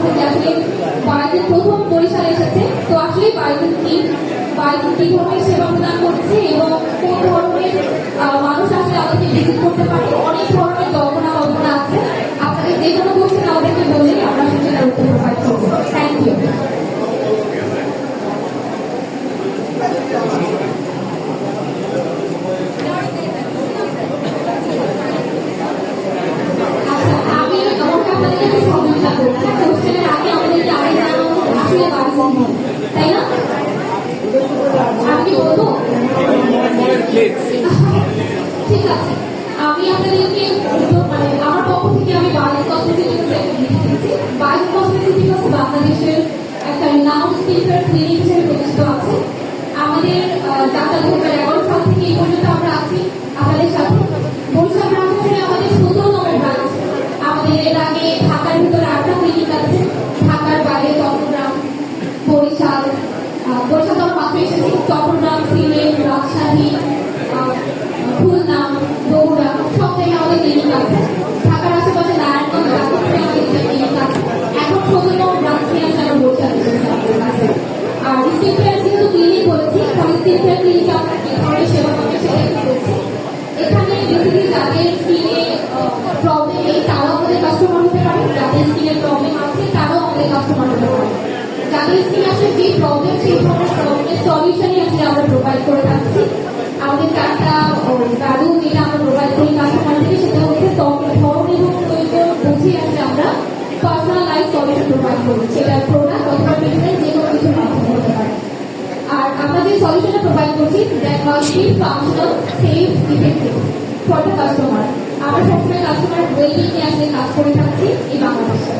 আছে যে আসলে বাইজিন প্রথম বরিশাল এসেছে। তো আসলে বাইজিন কি বাইজিন কীভাবে সেবা প্রদান করছে এবং কোন ধরনের আমাদের যাত্রা দু এই পর্যন্ত আমরা আছি আপনাদের সাথে। বরিশাল ব্রাঞ্চ হচ্ছে আমাদের সতেরোতম ব্রাঞ্চ আমাদের এর আগে ঢাকার ভিতরে আটটা ক্লিনিক আছে। ঢাকার বাইরে চট্টগ্রাম, বরিশাল বরিশাল তো মাত্র এসেছি, চট্টগ্রাম স্কিন যেহেতু ক্লিনিক বলেছি কেয়ার ক্লিনিকে আমরা কি ধরনের একটু এখানে বেসিক্যালি যাদের স্কিনে প্রবলেম নেই, তারাও আমাদের কাস্টমার যাদের স্কিনের প্রবলেম আছে, তারাও আমাদের কাস্টমার হতে পারে। যাদের স্কিনে আসলে যে প্রবলেম সেই প্রবলেমের সলিউশনই আসলে প্রোভাইড করে থাকছি। আমাদের চারটা ভ্যালু যেটা আমরা প্রোভাইড করি কাস্টমারদেরকে সেটা হচ্ছে ধরন এবং প্রয়োজন বুঝিয়ে আসলে আমরা পার্সোনালাইজ সলিউশন প্রোভাইড করি। সলিউশনটা প্রোভাইড করছি that must be functional safe effective for the customer আমরা সবসময় কাস্টমার ওয়েলিং নিয়ে আসলে কাজ করে থাকছি এই বাংলাদেশে।